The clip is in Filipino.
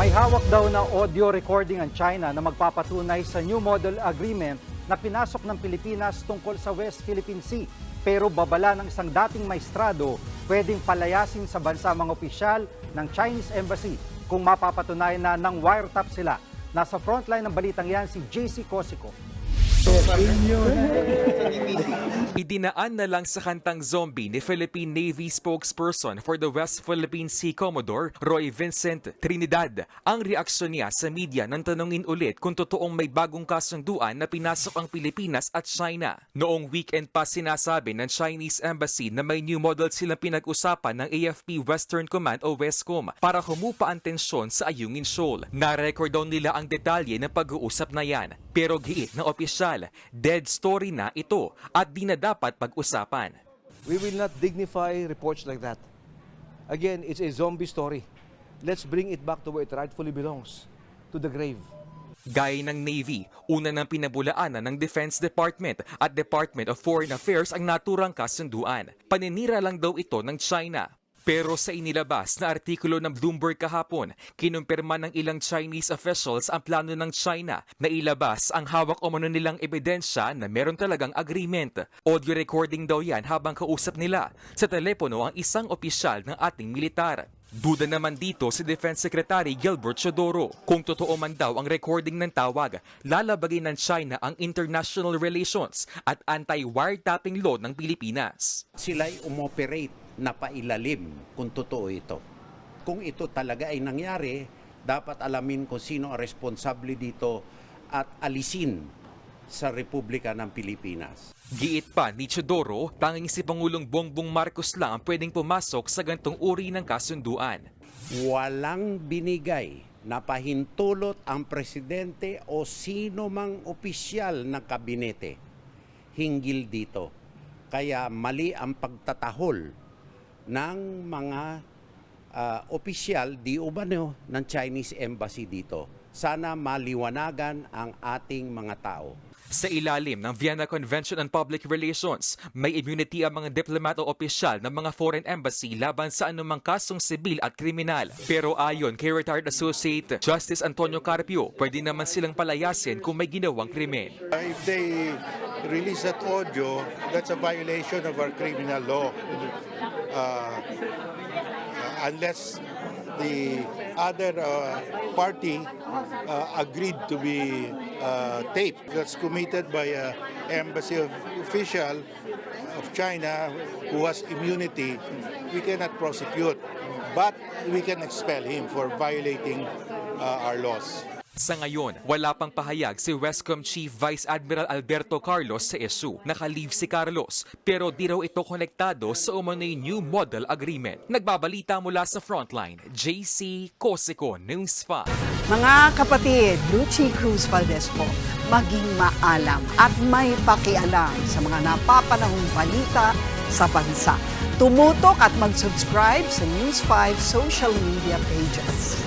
May hawak daw na audio recording ang China na magpapatunay sa new model agreement na pinasok ng Pilipinas tungkol sa West Philippine Sea. Pero babala ng isang dating maestrado, pwedeng palayasin sa bansa mga opisyal ng Chinese Embassy kung mapapatunayan na ng wiretap sila. Nasa frontline ng balitang yan si JC Cosico. Idinaan na lang sa kantang zombie ni Philippine Navy spokesperson for the West Philippine Sea Commodore Roy Vincent Trinidad ang reaksyon niya sa media nang tanungin ulit kung totoong may bagong kasunduan na pinasok ang Pilipinas at China. Noong weekend pa sinasabi ng Chinese Embassy na may new model silang pinag-usapan ng AFP Western Command o WESCOM para humupa ang tensyon sa Ayungin Shoal. Na-record daw nila ang detalye ng pag-uusap na yan. Pero giit ng opisyal, dead story na ito at di na dapat pag-usapan. We will not dignify reports like that. Again, it's a zombie story. Let's bring it back to where it rightfully belongs, to the grave. Gaya ng Navy, una ng pinabulaanan ng Defense Department at Department of Foreign Affairs ang naturang kasunduan. Paninira lang daw ito ng China. Pero sa inilabas na artikulo ng Bloomberg kahapon, kinumpirma ng ilang Chinese officials ang plano ng China na ilabas ang hawak umano nilang ebidensya na meron talagang agreement. Audio recording daw yan habang kausap nila sa telepono ang isang opisyal ng ating militar. Duda naman dito si Defense Secretary Gilbert Chodoro. Kung totoo man daw ang recording ng tawag, lalabagin ng China ang international relations at anti-wiretapping law ng Pilipinas. sila'y umoperate na pailalim kung totoo ito. Kung ito talaga ay nangyari, dapat alamin kung sino ang responsable dito at alisin sa Republika ng Pilipinas. Giit pa ni Chodoro, tanging si Pangulong Bongbong Marcos lang ang pwedeng pumasok sa gantong uri ng kasunduan. Walang binigay na pahintulot ang presidente o sino mang opisyal ng kabinete hinggil dito. Kaya mali ang pagtatahol ng mga ah, opisyal di umano ng Chinese Embassy dito. Sana maliwanagan ang ating mga tao. Sa ilalim ng Vienna Convention on Public Relations, may immunity ang mga diplomat o opisyal ng mga foreign embassy laban sa anumang kasong sibil at kriminal. Pero ayon kay retired associate Justice Antonio Carpio, pwede naman silang palayasin kung may ginawang krimen. Uh, If they release that audio, that's a violation of our criminal law. Uh, unless the other uh, party uh, agreed to be taped. That's committed by an embassy official of China who has immunity. We cannot prosecute, but we can expel him for violating our laws. Sa ngayon, wala pang pahayag si Westcom Chief Vice Admiral Alberto Carlos sa issue. Naka-leave si Carlos, pero di raw ito konektado sa umano'y New Model Agreement. Nagbabalita mula sa Frontline, JC Cosico News 5. Mga kapatid, Lucy Cruz Valdez po, maging maalam at may pakialam sa mga napapanahong balita sa bansa. Tumutok at mag-subscribe sa News 5 social media pages.